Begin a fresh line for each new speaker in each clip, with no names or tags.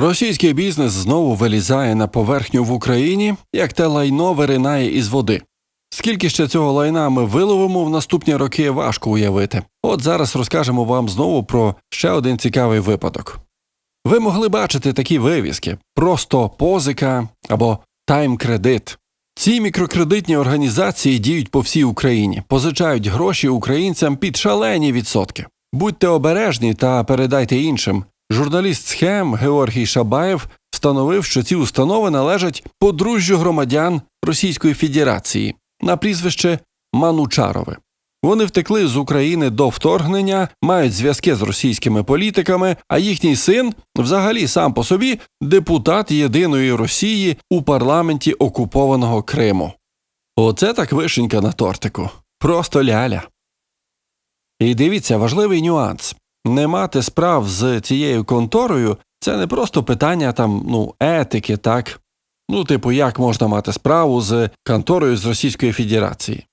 Російський бізнес знову вилізає на поверхню в Україні, як те лайно виринає із води. Скільки ще цього лайна ми виловимо в наступні роки, важко уявити. От зараз розкажемо вам знову про ще один цікавий випадок. Ви могли бачити такі вивіски: просто позика або тайм-кредит. Ці мікрокредитні організації діють по всій Україні, позичають гроші українцям під шалені відсотки. Будьте обережні та передайте іншим. Журналіст схем Георгій Шабаєв встановив, що ці установи належать подружжю громадян Російської Федерації на прізвище Манучарове. Вони втекли з України до вторгнення, мають зв'язки з російськими політиками, а їхній син взагалі сам по собі депутат єдиної Росії у парламенті окупованого Криму. Оце так вишенька на тортику. Просто ляля. І дивіться, важливий нюанс. Не мати справ з цією конторою це не просто питання там, ну, етики, так? Ну, типу, як можна мати справу з конторою з Російської Федерації.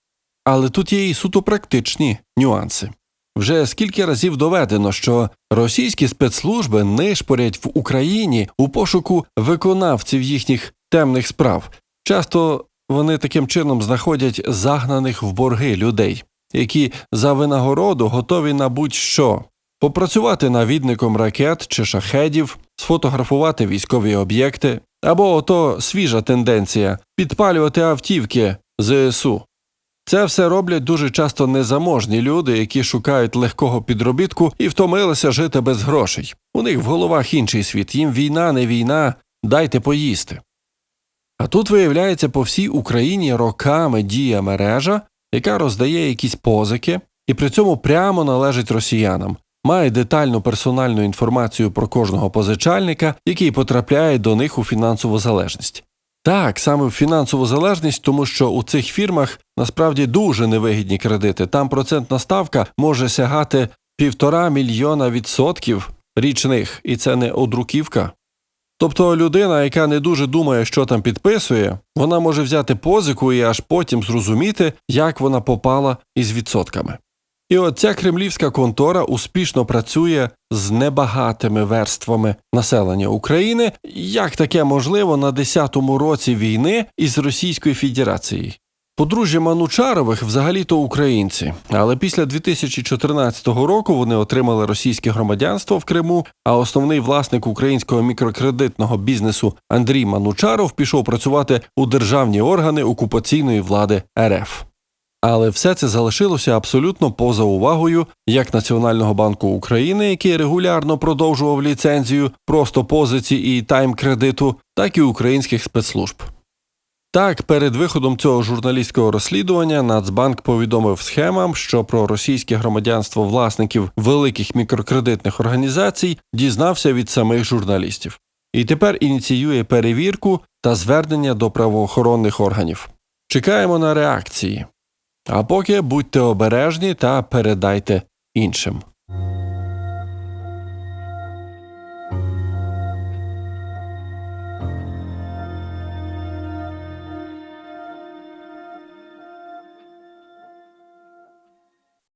Але тут є і суто практичні нюанси. Вже скільки разів доведено, що російські спецслужби нишпорять в Україні у пошуку виконавців їхніх темних справ. Часто вони таким чином знаходять загнаних в борги людей, які за винагороду готові на будь-що попрацювати навідником ракет чи шахедів, сфотографувати військові об'єкти, або ото свіжа тенденція підпалювати автівки ЗСУ. Це все роблять дуже часто незаможні люди, які шукають легкого підробітку і втомилися жити без грошей. У них в головах інший світ, їм війна, не війна, дайте поїсти. А тут виявляється по всій Україні роками діє мережа, яка роздає якісь позики, і при цьому прямо належить росіянам, має детальну персональну інформацію про кожного позичальника, який потрапляє до них у фінансову залежність. Так, саме в фінансову залежність, тому що у цих фірмах насправді дуже невигідні кредити. Там процентна ставка може сягати півтора мільйона відсотків річних, і це не одруківка. Тобто людина, яка не дуже думає, що там підписує, вона може взяти позику і аж потім зрозуміти, як вона попала із відсотками. І от ця кремлівська контора успішно працює з небагатими верствами населення України. Як таке можливо на 10-му році війни із Російською Федерацією? Подружжя Манучарових взагалі-то українці, але після 2014 року вони отримали російське громадянство в Криму. А основний власник українського мікрокредитного бізнесу Андрій Манучаров пішов працювати у державні органи окупаційної влади РФ. Але все це залишилося абсолютно поза увагою як Національного банку України, який регулярно продовжував ліцензію просто позиції і тайм-кредиту, так і українських спецслужб. Так, перед виходом цього журналістського розслідування Нацбанк повідомив схемам, що про російське громадянство власників великих мікрокредитних організацій дізнався від самих журналістів, і тепер ініціює перевірку та звернення до правоохоронних органів. Чекаємо на реакції. А поки будьте обережні та передайте іншим.